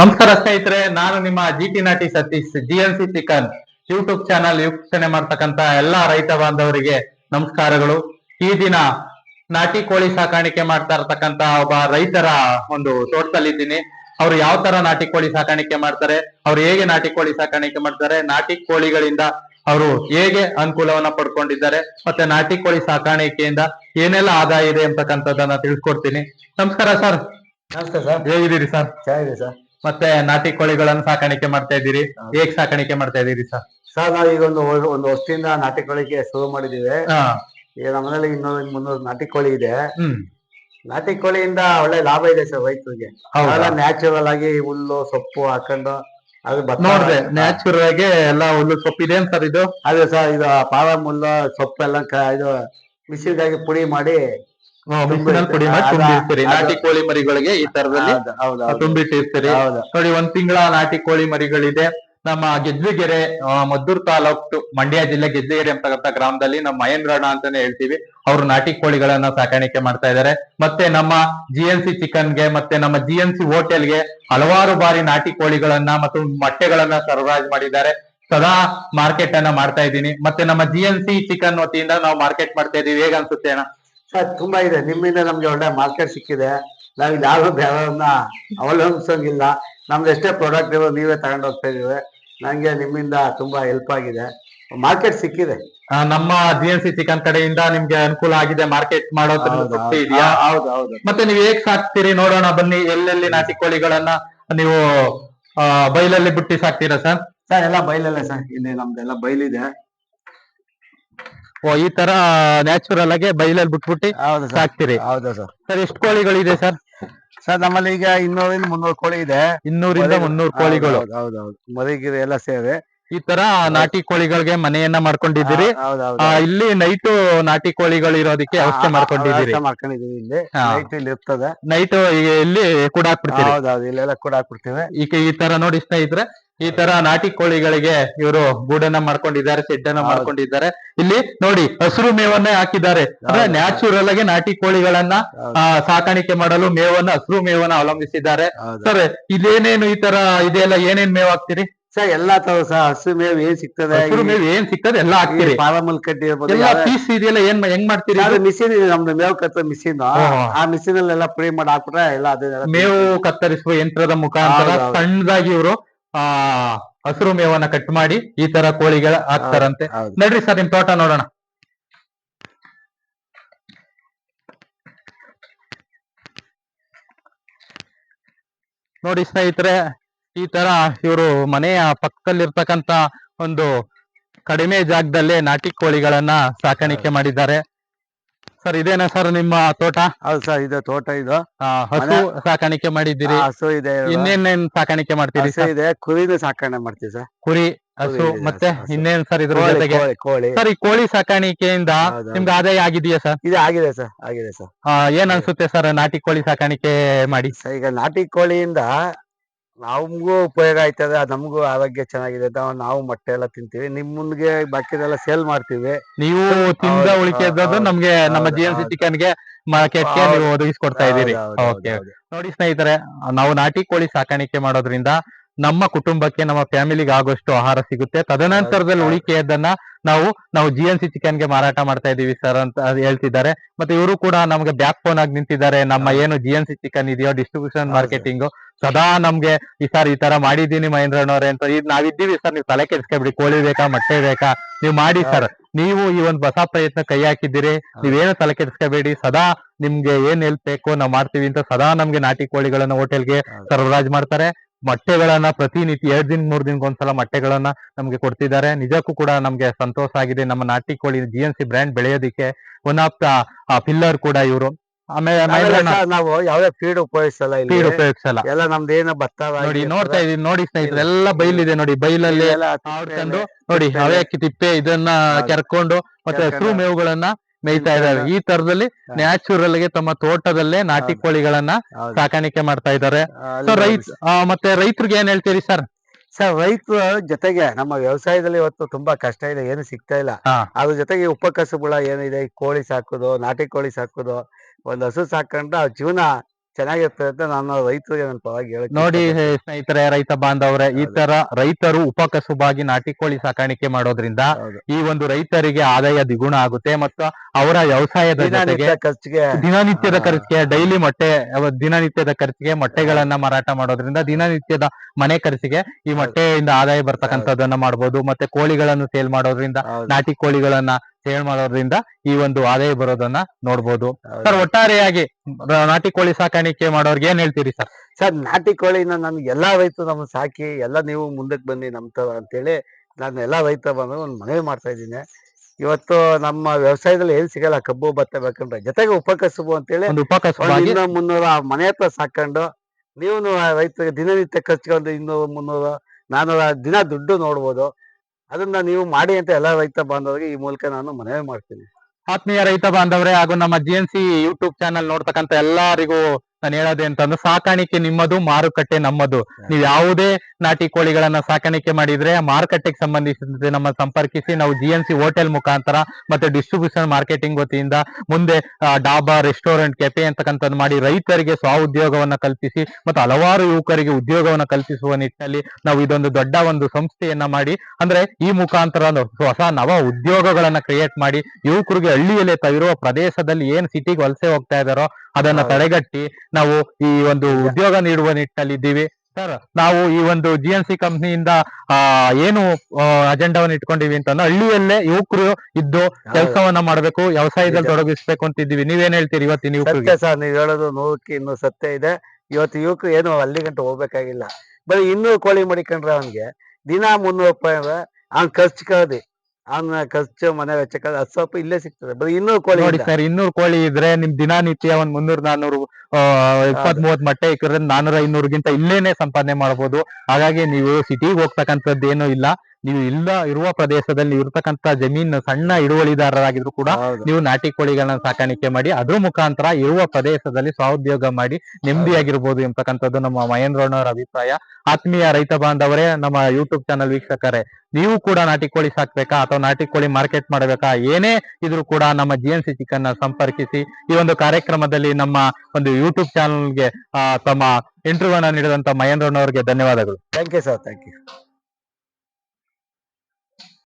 ನಮಸ್ಕಾರ ಸ್ನೇಹಿತರೆ ನಾನು ನಿಮ್ಮ ಜಿ ಟಿ ನಾಟಿ Satish G N C chicken. YouTube channel ವೀಕ್ಷಣೆ ಮಾಡ್ತಕ್ಕಂತ ಎಲ್ಲಾ ರೈತ ಬಾಂಧವರಿಗೆ ನಮಸ್ಕಾರಗಳು. ಈ ದಿನ ನಾಟಿ ಕೋಳಿ ಸಾಕಾಣಿಕೆ ಮಾಡ್ತಾ ಇರ್ತಕ್ಕಂತ ಒಬ್ಬ ರೈತರ ಒಂದು ತೋಟದಲ್ಲಿದ್ದೀನಿ ಅವ್ರು ಯಾವ ತರ ನಾಟಿ ಕೋಳಿ ಸಾಕಾಣಿಕೆ ಮಾಡ್ತಾರೆ ಅವ್ರು ಹೇಗೆ ನಾಟಿ ಕೋಳಿ ಸಾಕಾಣಿಕೆ ಮಾಡ್ತಾರೆ ನಾಟಿ ಕೋಳಿಗಳಿಂದ ಅವರು ಹೇಗೆ ಅನುಕೂಲವನ್ನ ಪಡ್ಕೊಂಡಿದ್ದಾರೆ ಮತ್ತೆ ನಾಟಿ ಕೋಳಿ ಸಾಕಾಣಿಕೆಯಿಂದ ಏನೆಲ್ಲ ಆದಾಯ ಇದೆ ಅಂತಕ್ಕಂಥದ್ದನ್ನ ತಿಳಿಸ್ಕೊಡ್ತೀನಿ. ನಮಸ್ಕಾರ ಸರ್. ನಮಸ್ತೆ ಸರ್. ಹೇಗಿದ್ದೀರಿ ಸರ್? ಚೆನ್ನಾಗಿದೆ ಸರ್. ಮತ್ತೆ ನಾಟಿ ಕೋಳಿಗಳನ್ನು ಸಾಕಾಣಿಕೆ ಮಾಡ್ತಾ ಇದ್ದೀರಿ. ಹೇಗ್ ಸಾಕಾಣಿಕೆ ಮಾಡ್ತಾ ಇದ್ದೀರಿ ಸರ್? ಸರ್ ನಾವು ಈಗ ಒಂದು ಒಂದು ವರ್ಷದಿಂದ ನಾಟಿ ಕೋಳಿಗೆ ಶುರು ಮಾಡಿದ್ದೀವಿ. ಹಾ. ಈಗ ನಮ್ಮನೇಲಿ ಇನ್ನೂರು ಮುನ್ನೂರು ನಾಟಿ ಕೋಳಿ ಇದೆ. ಹ್ಮ್. ನಾಟಿ ಕೋಳಿಯಿಂದ ಒಳ್ಳೆ ಲಾಭ ಇದೆ ಸರ್ ರೈತರಿಗೆ. ಹೌದಾ? ನ್ಯಾಚುರಲ್ ಆಗಿ ಹುಲ್ಲು ಸೊಪ್ಪು ಹಾಕೊಂಡು ಅದು ಭತ್ತ ನೋಡ್ದೆ ನ್ಯಾಚುರಲ್ ಆಗಿ ಎಲ್ಲ ಹುಲ್ಲು ಸೊಪ್ಪಿದೆ ಸರ್ ಇದು? ಅದೇ ಸರ್ ಇದು ಪಾವ ಮುಲ್ಲ ಸೊಪ್ಪು ಎಲ್ಲ ಕ- ಇದು ಬಿಸಿಲಿಗಾಗಿ ಪುಡಿ ಮಾಡಿ ಪುಡಿ ಮಾಡಿ ತುಂಬಿರ್ತೀರಿ. ನಾಟಿ ಕೋಳಿ ಮರಿಗಳಿಗೆ ಈ ತರದಲ್ಲಿ. ತುಂಬಿಟ್ಟಿರ್ತೀರಿ ನೋಡಿ ಒಂದ್ ತಿಂಗಳ ನಾಟಿ ಕೋಳಿ ಮರಿಗಳಿದೆ. ನಮ್ಮ ಗೆಜ್ವಿಗೆರೆ ಮದ್ದೂರ್ ತಾಲೂಕ್ ಮಂಡ್ಯ ಜಿಲ್ಲೆ ಗೆಜ್ವಿಗೆರೆ ಅಂತಕ್ಕಂಥ ಗ್ರಾಮದಲ್ಲಿ ನಮ್ಮ ಮಹೇಂದ್ರಣ್ಣ ಅಂತಾನೆ ಹೇಳ್ತೀವಿ. ಅವರು ನಾಟಿ ಕೋಳಿಗಳನ್ನ ಸಾಕಾಣಿಕೆ ಮಾಡ್ತಾ ಇದ್ದಾರೆ ಮತ್ತೆ ನಮ್ಮ ಜಿ ಎನ್ ಸಿ ಚಿಕನ್ಗೆ ಮತ್ತೆ ನಮ್ಮ ಜಿ ಎನ್ ಸಿ ಹೋಟೆಲ್ಗೆ ಹಲವಾರು ಬಾರಿ ನಾಟಿ ಕೋಳಿಗಳನ್ನ ಮತ್ತು ಮೊಟ್ಟೆಗಳನ್ನ ಸರಬರಾಜು ಮಾಡಿದ್ದಾರೆ. ಸದಾ ಮಾರ್ಕೆಟ್ ಅನ್ನ ಮಾಡ್ತಾ ಇದ್ದೀನಿ. ಮತ್ತೆ ನಮ್ಮ ಜಿ ಎನ್ ಸಿ ಚಿಕನ್ ವತಿಯಿಂದ ನಾವು ಮಾರ್ಕೆಟ್ ಮಾಡ್ತಾ ಇದೀವಿ ಹೇಗ ಅನ್ಸುತ್ತೆ ಅಣ್ಣ? ತುಂಬಾ ಇದೆ. ನಿಮ್ಮಿಂದ ನಮ್ಗೆ ಒಳ್ಳೆ ಮಾರ್ಕೆಟ್ ಸಿಕ್ಕಿದೆ. ನಾವು ಯಾರು ಬೇರೆಯವ್ರನ್ನ ಅವಲಂಬಿಸಂಗಿಲ್ಲ. ನಮ್ದು ಎಷ್ಟೇ ಪ್ರಾಡಕ್ಟ್ ಇರೋ ನೀವೇ ತಗೊಂಡು ಹೋಗ್ತಾ ಇದೀವಿ. ನಂಗೆ ನಿಮ್ಮಿಂದ ತುಂಬಾ ಹೆಲ್ಪ್ ಆಗಿದೆ. ಮಾರ್ಕೆಟ್ ಸಿಕ್ಕಿದೆ. ಆ, ನಮ್ಮ ಜಿ ಎನ್ ಸಿ ಚಿಕನ್ ಕಡೆಯಿಂದ ನಿಮ್ಗೆ ಅನುಕೂಲ ಆಗಿದೆ. ಮಾರ್ಕೆಟ್ ಹೌದು, ತೃಪ್ತಿ ಹೌದು. ಇದೆಯಾ ಹೌದು ಹೌದು. ಮತ್ತೆ ನೀವು ಹೇಗ್ ಸಾಕ್ತೀರಿ? ನೋಡೋಣ ಬನ್ನಿ. ಎಲ್ಲೆಲ್ಲಿ ನಾಟಿ ಕೋಳಿಗಳನ್ನ ನೀವು ಆ, ಬೈಲಲ್ಲಿ ಬಿಟ್ಟಿ ಸಾಕ್ತೀರಾ ಸರ್? ಸರ್ ಎಲ್ಲ ಬೈಲಲ್ಲೇ ಸರ್. ಇಲ್ಲಿ ನಮ್ದೆಲ್ಲ ಬೈಲಿದೆ. ಓ ಈ ತರ ನ್ಯಾಚುರಲ್ ಆಗಿ ಬೈಲಲ್ಲಿ ಬಿಟ್ಬಿಟ್ಟು ಹೌದು ಸರ್. ಸಾಕ್ತೀರಿ. ಹೌದು ಸರ್. ಸರ್ ಎಷ್ಟು ಕೋಳಿಗಳಿದೆ ಸರ್? ಸರ್ ನಮ್ಮಲ್ಲಿ ಈಗ ಇನ್ನೂರಿಂದ ಮುನ್ನೂರು ಕೋಳಿ ಇದೆ. ಇನ್ನೂರಿಂದ ಮುನ್ನೂರು ಕೋಳಿಗಳು. ಹೌದು ಹೌದು ಹೌದು. ಮರಿಗಿರಿ ಎಲ್ಲ ಸೇರಿ ಈ ತರ ನಾಟಿ ಕೋಳಿಗಳಿಗೆ ಮನೆಯನ್ನ ಮಾಡ್ಕೊಂಡಿದ್ದೀರಿ. ಆ, ಇಲ್ಲಿ ನೈಟ್ ನಾಟಿ ಕೋಳಿಗಳು ಇರೋದಕ್ಕೆ ವ್ಯವಸ್ಥೆ ಮಾಡ್ಕೊಂಡಿದ್ದೀರಿ. ಮಾಡ್ಕೊಂಡಿದೀವಿ ಇಲ್ಲಿ. ಹಾ. ನೈಟ್ ಇಲ್ಲಿ ಇರ್ತದೆ. ನೈಟ್ ಇಲ್ಲಿ ಕೂಡ ಹಾಕ್ಬಿಡ್ತೀರಿ. ಹೌದು ಹೌದು ಇಲ್ಲೆಲ್ಲ ಕೂಡ ಹಾಕ್ಬಿಡ್ತೀವಿ. ಈಗ ಈ ತರ ನೋಡಿ ಸ್ನೇಹಿತರೆ ಈ ತರ ನಾಟಿ ಕೋಳಿಗಳಿಗೆ ಇವರು ಗೂಡನ್ನ ಮಾಡ್ಕೊಂಡಿದ್ದಾರೆ ಶೆಡ್ ಅನ್ನ ಮಾಡ್ಕೊಂಡಿದ್ದಾರೆ. ಇಲ್ಲಿ ನೋಡಿ ಹಸಿರು ಮೇವನ್ನೇ ಹಾಕಿದ್ದಾರೆ. ಅಂದ್ರೆ ಹೌದು. ನ್ಯಾಚುರಲ್ ಆಗಿ ನಾಟಿ ಕೋಳಿಗಳನ್ನ ಹೌದು. ಆ, ಸಾಕಾಣಿಕೆ ಮಾಡಲು ಮೇವನ್ನ ಹಸಿರು ಮೇವನ್ನ ಅವಲಂಬಿಸಿದ್ದಾರೆ. ಹೌದು. ಸರ್ ಇದೇನೇನು ಈ ತರ ಇದೆಲ್ಲ ಏನೇನ್ ಮೇವ್ ಹಾಕ್ತಿರಿ? ಸರ್ ಎಲ್ಲಾ ತರ ಸರ್ ಹಸು ಮೇವು ಏನ್ ಸಿಗ್ತದೆ? ಹಸಿರು ಮೇವ್ ಏನ್ ಸಿಗ್ತದೆ? ಎಲ್ಲ ಹಾಕ್ತೀರಿ. ಫಾರಮಲ್ ಕಡ್ಡಿ ಇರ್ಬೋದು ಎಲ್ಲ ಪೀಸ್ ಇದೆಯಲ್ಲ ಏನ್ ಹೆಂಗ್ ಮಾಡ್ತೀರಿ ಅದು ಮಿಷಿನ್ ಇದೆ ನಮ್ದು ಮೇವು ಕತ್ತ ಮಿಷಿನ್ ಆ ಮಿಷಿನ್ ಅಲ್ಲೆಲ್ಲ ಪ್ರೇ ಮಾಡಿ ಹಾಕ್ಬಿಟ್ರೆ ಎಲ್ಲ ಅದನ್ನೆಲ್ಲ ಮೇವು ಕತ್ತರಿಸುವ ಯಂತ್ರದ ಮುಖಾಂತರ. ಸಣ್ಣದಾಗಿ ಇವರು ಆ ಹಸಿರು ಮೇವನ್ನ ಕಟ್ ಮಾಡಿ ಈ ತರ ಕೋಳಿಗಳ ಹಾಕ್ತಾರಂತೆ. ನಡ್ರಿ ಸರ್ ನಿಮ್ ತೋಟ ನೋಡೋಣ. ನೋಡಿ ಸ್ನೇಹಿತರೆ ಈ ತರ ಇವರು ಮನೆಯ ಪಕ್ಕದಲ್ಲಿರ್ತಕ್ಕಂತ ಒಂದು ಕಡಿಮೆ ಜಾಗದಲ್ಲೇ ನಾಟಿ ಕೋಳಿಗಳನ್ನ ಸಾಕಾಣಿಕೆ ಮಾಡಿದ್ದಾರೆ. ಸರ್ ಇದೇನಾ ಸರ್ ನಿಮ್ಮ ತೋಟ? ಹೌದು ಸರ್ ಇದು ತೋಟ ಇದು. ಆ, ಹಸು ಸಾಕಾಣಿಕೆ ಮಾಡಿದ್ದೀರಿ. ಹಸು ಇದೆ. ಇನ್ನೇನೇನ್ ಸಾಕಾಣಿಕೆ ಮಾಡ್ತೀರಿ ಹಸು ಸರ್? ಇದೆ ಕುರಿನೂ ಸಾಕಣೆ ಮಾಡ್ತೀವಿ ಸರ್. ಕುರಿ ಹಸು ಕುರಿ ಇದೆ, ಮತ್ತೆ ಹಸು. ಇನ್ನೇನ್ ಸರ್ ಇದ್ರ ಕೋಳಿ ಜೊತೆಗೆ? ಕೋಳಿ ಕೋಳಿ. ಸರ್ ಈ ಕೋಳಿ ಸಾಕಾಣಿಕೆಯಿಂದ ನಿಮ್ದು ಹೌದು. ನಿಮ್ಗೆ ಆದಾಯ ಆಗಿದೆಯಾ ಸರ್? ಇದು ಆಗಿದೆ ಸರ್ ಆಗಿದೆ ಸರ್. ಆ, ಏನ್ ಅನ್ಸುತ್ತೆ ಸರ್ ನಾಟಿ ಕೋಳಿ ಸಾಕಾಣಿಕೆ ಮಾಡಿ? ಸರ್ ಈಗ ನಾಟಿ ಕೋಳಿಯಿಂದ ನಮಗೂ ಉಪಯೋಗ ಆಯ್ತದೆ ನಮ್ಗೂ ನಮಗೂ ಆರೋಗ್ಯ ಚೆನ್ನಾಗಿದೆ ಅಂತ ನಾವು ಮೊಟ್ಟೆ ಎಲ್ಲ ತಿಂತೀವಿ. ನಿಮ್ ಮುಂದ್ಗೆ ಬಾಕಿದೆಲ್ಲ ಸೇಲ್ ಮಾಡ್ತೀವಿ. ನೀವು ತಿಂದ ಉಳಿಕೆ ಉಳಿಕೆದ್ದು ನಮ್ಗೆ ನಮ್ಮ ಜಿ ಎನ್ ಸಿ ಚಿಕನ್ಗೆ ಮಾರ್ಕೆಟ್ಗೆ ಗೆ ನೀವು ಒದಗಿಸ್ಕೊಡ್ತಾ ಇದ್ದೀರಿ. ಹೌದು, ಹೌದು, ಓಕೆ ಹೌದು. ನೋಡಿ ಸ್ನೇಹಿತರೆ ನಾವು ನಾಟಿ ಕೋಳಿ ಸಾಕಾಣಿಕೆ ಮಾಡೋದ್ರಿಂದ ನಮ್ಮ ಕುಟುಂಬಕ್ಕೆ ನಮ್ಮ ಫ್ಯಾಮಿಲಿಗೆ ಆಗೋಷ್ಟು ಆಹಾರ ಸಿಗುತ್ತೆ. ತದನಂತರದಲ್ಲಿ. ಉಳಿಕೆಯದನ್ನ ನಾವು ನಾವು ಜಿ ಎನ್ ಸಿ ಚಿಕನ್ಗೆ ಮಾರಾಟ ಮಾಡ್ತಾ ಇದೀವಿ ಸರ್ ಅಂತ ಹೇಳ್ತಿದ್ದಾರೆ. ಮತ್ತೆ ಇವರು ಕೂಡ ನಮ್ಗೆ ಬ್ಯಾಕ್ ಫೋನ್ ಆಗಿ ನಿಂತಿದ್ದಾರೆ. ನಮ್ಮ ಏನು ಜಿ ಎನ್ ಸಿ ಚಿಕನ್ ಇದೆಯೋ ಡಿಸ್ಟ್ರಿಬ್ಯೂಷನ್ ಮಾರ್ಕೆಟಿಂಗ್ ಸದಾ ನಮ್ಗೆ ಈ ಸರ್ ಈ ತರ ಮಾಡಿದೀನಿ ಮಹೇಂದ್ರಣ್ಣವ್ರೆ ಅಂತ ಈಗ ನಾವಿದ್ದೀವಿ ಸರ್ ನೀವು ತಲೆ ಕೆಡಿಸ್ಕೊಬಿಡಿ ಕೋಳಿ ಬೇಕಾ ಮೊಟ್ಟೆ ಬೇಕಾ ನೀವು ಮಾಡಿ ಸರ್. ನೀವು ಈ ಒಂದು ಹೊಸ ಪ್ರಯತ್ನ ಕೈ ಹಾಕಿದ್ದೀರಿ ನೀವೇನು ತಲೆ ಕೆಡಿಸ್ಕೋಬೇಡಿ ಸದಾ ನಿಮ್ಗೆ ಏನ್ ಹೆಲ್ಪ್ ಬೇಕು ನಾವು ಮಾಡ್ತೀವಿ ಅಂತ ಸದಾ ನಮ್ಗೆ ನಾಟಿ ಕೋಳಿಗಳನ್ನ ಹೋಟೆಲ್ಗೆ ಸರಬರಾಜ್ ಸರಬರಾಜು ಮಾಡ್ತಾರೆ. ಮೊಟ್ಟೆಗಳನ್ನ ಪ್ರತಿನಿತ್ಯ ಎರಡ್ ದಿನ ಮೂರ್ ದಿನಕ್ಕೊಂದ್ಸಲ ಮೊಟ್ಟೆಗಳನ್ನ ನಮ್ಗೆ ಕೊಡ್ತಿದ್ದಾರೆ. ನಿಜಕ್ಕೂ ಕೂಡ ನಮ್ಗೆ ಸಂತೋಷ ಆಗಿದೆ. ನಮ್ಮ ನಾಟಿ ಕೋಳಿ ಜಿ ಎನ್ ಸಿ ಬ್ರ್ಯಾಂಡ್ ಬೆಳೆಯೋದಿಕ್ಕೆ ಒನ್ ಆಫ್ ದ ಪಿಲ್ಲರ್ ಕೂಡ ಇವರು. ಆಮೇಲೆ ಆಮೇಲೆ ಮಹೇಂದ್ರಣ್ಣ ನಾವು ಯಾವ್ದೇ ಫೀಡ್ ಉಪಯೋಗಿಸಲ್ಲ ಇಲ್ಲಿ. ಫೀಡ್ ಉಪಯೋಗಿಸಲ್ಲ. ಎಲ್ಲ ನಮ್ದು ಏನು ಭತ್ತ ನೋಡಿ. ನೋಡ್ತಾ ಇದೀನಿ ನೋಡಿ ಸ್ನೇಹಿತರೆ ಎಲ್ಲ ಬೈಲಿದೆ ನೋಡಿ ಬೈಲಲ್ಲಿ ಅಲ್ಲಿ ಆಡ್ಕೊಂಡು ನೋಡಿ ಹವೆ ತಿಪ್ಪೆ ಇದನ್ನ ಕೆರ್ಕೊಂಡು ಮತ್ತೆ ಹಸಿರು ಮೇವುಗಳನ್ನ ಮೇಯ್ತಾ ಇದ್ದಾರೆ. ಈ ತರದಲ್ಲಿ ನ್ಯಾಚುರಲ್ಗೆ ತಮ್ಮ ತೋಟದಲ್ಲೇ ನಾಟಿ ಕೋಳಿಗಳನ್ನ ಸಾಕಾಣಿಕೆ ಮಾಡ್ತಾ ಇದ್ದಾರೆ. ಸೊ ರೈತ ಆ, ಮತ್ತೆ ರೈತರಿಗೆ ಏನ್ ಹೇಳ್ತೀರಿ ಸರ್? ಸರ್ ರೈತರ ಜೊತೆಗೆ ನಮ್ಮ ವ್ಯವಸಾಯದಲ್ಲಿ ಇವತ್ತು ತುಂಬಾ ಕಷ್ಟ ಇದೆ ಏನು ಸಿಗ್ತಾ ಇಲ್ಲ. ಹಾ. ಅದ್ರ ಜೊತೆಗೆ ಉಪಕಸಬುಳ ಏನಿದೆ ಈ ಕೋಳಿ ಸಾಕೋದು ನಾಟಿ ಕೋಳಿ ಸಾಕೋದು ಒಂದ್ ಹಸು ಸಾಕೊಂಡ್ರೆ ಆ ಜೀವನ ಚೆನ್ನಾಗಿರ್ತದೆ ಅಂತ ನಾನು ರೈತರಿಗೆ ನನ್ನ ಪರವಾಗಿ ಹೇಳಿ ನೋಡಿ. ಸ್ನೇಹಿತರೆ ರೈತ ಬಾಂಧವ್ರೆ ಈ ತರ ರೈತರು ಉಪಕಸುಬಾಗಿ ನಾಟಿ ಕೋಳಿ ಸಾಕಾಣಿಕೆ ಮಾಡೋದ್ರಿಂದ ಈ ಒಂದು ರೈತರಿಗೆ ಆದಾಯ ದ್ವಿಗುಣ ಆಗುತ್ತೆ ಮತ್ತು ಅವರ ವ್ಯವಸಾಯದ ಜೊತೆಗೆ ಖರ್ಚಿಗೆ ದಿನನಿತ್ಯದ ಖರ್ಚಿಗೆ ಡೈಲಿ ಮೊಟ್ಟೆ ದಿನನಿತ್ಯದ ಖರ್ಚಿಗೆ ಮೊಟ್ಟೆಗಳನ್ನ ಮಾರಾಟ ಮಾಡೋದ್ರಿಂದ ದಿನನಿತ್ಯದ ಮನೆ ಖರ್ಚಿಗೆ ಈ ಮೊಟ್ಟೆಯಿಂದ ಆದಾಯ ಬರ್ತಕ್ಕಂಥದ್ದನ್ನ ಮಾಡ್ಬೋದು ಮತ್ತೆ ಕೋಳಿಗಳನ್ನು ಸೇಲ್ ಮಾಡೋದ್ರಿಂದ ನಾಟಿ ಕೋಳಿಗಳನ್ನ ಸೇಲ್ ಮಾಡೋದ್ರಿಂದ ಈ ಒಂದು ಆದಾಯ ಬರೋದನ್ನ ನೋಡ್ಬೋದು. ಸರ್ ಒಟ್ಟಾರೆಯಾಗಿ ನಾಟಿ ಕೋಳಿ ಸಾಕಾಣಿಕೆ ಮಾಡೋರ್ಗೆ ಏನ್ ಹೇಳ್ತೀರಿ ಸರ್ ಸರ್ ನಾಟಿ ಕೋಳಿನ ನಮ್ಗೆ ಎಲ್ಲಾ ರೈತರು ನಮ್ಮ ಸಾಕಿ ಎಲ್ಲ ನೀವು ಮುಂದಕ್ಕೆ ಬನ್ನಿ ನಮ್ ತರ ಅಂತೇಳಿ ನಾನು ಎಲ್ಲಾ ರೈತ ಬಂದು ಒಂದು ಮನವಿ ಮಾಡ್ತಾ ಇದ್ದೀನಿ. ಇವತ್ತು ನಮ್ಮ ವ್ಯವಸಾಯದಲ್ಲಿ ಏನ್ ಸಿಗಲ್ಲ ಕಬ್ಬು ಭತ್ತ ಬೇಕಂದ್ರೆ ಜೊತೆಗೆ ಉಪಕಸುಬು ಅಂತೇಳಿ ಮುನ್ನೂರ ಮನೆ ಹತ್ರ ಸಾಕೊಂಡು ನೀವು ರೈತರಿಗೆ ದಿನನಿತ್ಯ ಖರ್ಚು ಇನ್ನೂರು ಮುನ್ನೂರು ನಾನೂರ ದಿನ ದುಡ್ಡು ನೋಡ್ಬೋದು. ಅದನ್ನ ನೀವು ಮಾಡಿ ಅಂತ ಎಲ್ಲ ರೈತ ಬಾಂಧವರಿಗೆ ಈ ಮೂಲಕ ನಾನು ಮನವಿ ಮಾಡ್ತೀನಿ. ಆತ್ಮೀಯ ರೈತ ಬಾಂಧವರೇ ಹಾಗೂ ನಮ್ಮ G N C YouTube channel ನೋಡ್ತಕ್ಕಂತ ಎಲ್ಲರಿಗೂ ನಾನು ಹೇಳೋದೇ ಅಂತಂದ್ರೆ ಸಾಕಾಣಿಕೆ ನಿಮ್ಮದು ಮಾರುಕಟ್ಟೆ ನಮ್ಮದು. ನೀವು ಯಾವುದೇ ನಾಟಿ ಕೋಳಿಗಳನ್ನ ಸಾಕಾಣಿಕೆ ಮಾಡಿದ್ರೆ ಮಾರುಕಟ್ಟೆಗೆ ಸಂಬಂಧಿಸಿದಂತೆ ನಮ್ಮ ಸಂಪರ್ಕಿಸಿ ನಾವು ಜಿ ಎನ್ ಸಿ ಹೋಟೆಲ್ ಮುಖಾಂತರ ಮತ್ತೆ ಡಿಸ್ಟ್ರಿಬ್ಯೂಷನ್ ಮಾರ್ಕೆಟಿಂಗ್ ವತಿಯಿಂದ ಮುಂದೆ ಡಾಬಾ ರೆಸ್ಟೋರೆಂಟ್ ಕೆಫೆ ಅಂತಕ್ಕಂಥದ್ದು ಮಾಡಿ ರೈತರಿಗೆ ಸ್ವ ಉದ್ಯೋಗವನ್ನ ಕಲ್ಪಿಸಿ ಮತ್ತೆ ಹಲವಾರು ಯುವಕರಿಗೆ ಉದ್ಯೋಗವನ್ನ ಕಲ್ಪಿಸುವ ನಿಟ್ಟಿನಲ್ಲಿ ನಾವು ಇದೊಂದು ದೊಡ್ಡ ಒಂದು ಸಂಸ್ಥೆಯನ್ನ ಮಾಡಿ ಅಂದ್ರೆ ಈ ಮುಖಾಂತರ ಹೊಸ ನವ ಉದ್ಯೋಗಗಳನ್ನ ಕ್ರಿಯೇಟ್ ಮಾಡಿ ಯುವಕರಿಗೆ ಹಳ್ಳಿಯಲ್ಲೇ ತವಿರುವ ಪ್ರದೇಶದಲ್ಲಿ ಏನ್ ಸಿಟಿಗೆ ವಲಸೆ ಹೋಗ್ತಾ ಇದಾರೋ ಅದನ್ನ. ತಡೆಗಟ್ಟಿ ನಾವು ಈ ಒಂದು ಉದ್ಯೋಗ ನೀಡುವ ನಿಟ್ಟಿನಲ್ಲಿ ಇದ್ದೀವಿ ಸರ್ ನಾವು ಈ ಒಂದು ಜಿ ಎನ್ ಸಿ ಕಂಪ್ನಿಯಿಂದ ಆ ಏನು ಅಜೆಂಡಾವನ್ನು ಇಟ್ಕೊಂಡಿವಿ ಅಂತಂದ್ರೆ ಹಳ್ಳಿಯಲ್ಲೇ ಯುವಕರು ಇದ್ದು ಕೆಲಸವನ್ನ ಮಾಡಬೇಕು ವ್ಯವಸಾಯದಲ್ಲಿ ತೊಡಗಿಸ್ಬೇಕು ಅಂತಿದ್ದೀವಿ. ನೀವೇನ್ ಹೇಳ್ತೀರಿ ಇವತ್ತಿನ ಯುವಕರಿಗೆ? ಸತ್ಯ ಸರ್ ನೀವು ಹೇಳೋದು ನೋಡಕ್ಕೆ ಇನ್ನು ಸತ್ಯ ಇದೆ. ಇವತ್ತು ಯುವಕರು ಏನು ಅಲ್ಲಿ ಗಂಟೆ ಹೋಗ್ಬೇಕಾಗಿಲ್ಲ. ಬರೀ ಇನ್ನೂರು ಕೋಳಿ ಮಡಿಕೊಂಡ್ರೆ ಅವನ್ಗೆ ದಿನ ಮುನ್ನೂರು ರೂಪಾಯಿ ಅಂದ್ರೆ ಅವ್ನ್ ಖರ್ಚು ಕಳ್ದಿ. ಅವ್ನ ಖರ್ಚು ಮನೆ ವೆಚ್ಚ ಹತ್ತು ಸಾವಿರ ರೂಪಾಯಿ ಇಲ್ಲೇ ಸಿಗ್ತದೆ. ಬರೀ ಇನ್ನೂರು ಕೋಳಿ ನೋಡಿ ಸರ್ ಇನ್ನೂರು ಕೋಳಿ ಇದ್ರೆ ನಿಮ್ ದಿನನಿತ್ಯ ಒಂದ್ ಮುನ್ನೂರ್ ನಾನೂರು ಇಪ್ಪತ್ ಮೂವತ್ ಮೊಟ್ಟೆ ಇಕ್ಕಿದ್ರೆ ನಾನೂರ ಐನೂರ್ಗಿಂತ ಇಲ್ಲೇನೆ ಸಂಪಾದನೆ ಮಾಡಬಹುದು ಹಾಗಾಗಿ ನೀವು ಸಿಟಿಗೆ ಹೋಗ್ತಕ್ಕಂಥದ್ದು ಏನು ಇಲ್ಲ. ನೀವು ಇಲ್ಲ ಇರುವ ಪ್ರದೇಶದಲ್ಲಿ ಇರತಕ್ಕಂತ ಜಮೀನ್ ಸಣ್ಣ ಹಿಡುವಳಿದಾರರಾಗಿದ್ರು ಕೂಡ ನೀವು ನಾಟಿ ಕೋಳಿಗಳನ್ನ ಸಾಕಾಣಿಕೆ ಮಾಡಿ ಅದ್ರ ಮುಖಾಂತರ ಇರುವ ಪ್ರದೇಶದಲ್ಲಿ ಸ್ವಉದ್ಯೋಗ ಮಾಡಿ ನೆಮ್ಮದಿಯಾಗಿರ್ಬೋದು ಎಂಬತಕ್ಕಂಥದ್ದು ನಮ್ಮ ಮಹೇಂದ್ರಣ್ಣವರ ಅಭಿಪ್ರಾಯ. ಆತ್ಮೀಯ ರೈತ ಬಾಂಧವರೇ ನಮ್ಮ ಯೂಟ್ಯೂಬ್ ಚಾನಲ್ ವೀಕ್ಷಕರೇ ನೀವು ಕೂಡ ನಾಟಿ ಕೋಳಿ ಸಾಕ್ಬೇಕಾ ಅಥವಾ ನಾಟಿ ಕೋಳಿ ಮಾರ್ಕೆಟ್ ಮಾಡಬೇಕಾ? ಏನೇ ಇದ್ರೂ ಕೂಡ ನಮ್ಮ ಜಿ ಎನ್ ಸಿ ಚಿಕನ್ ಸಂಪರ್ಕಿಸಿ ಈ ಒಂದು ಕಾರ್ಯಕ್ರಮದಲ್ಲಿ ನಮ್ಮ ಒಂದು ಯೂಟ್ಯೂಬ್ ಚಾನಲ್ಗೆ ತಮ್ಮ ಇಂಟರ್ವ್ಯೂ ನೀಡಿದಂತ ಮಹೇಂದ್ರಣ್ಣವರಿಗೆ ಧನ್ಯವಾದಗಳು. Thank you sir thank you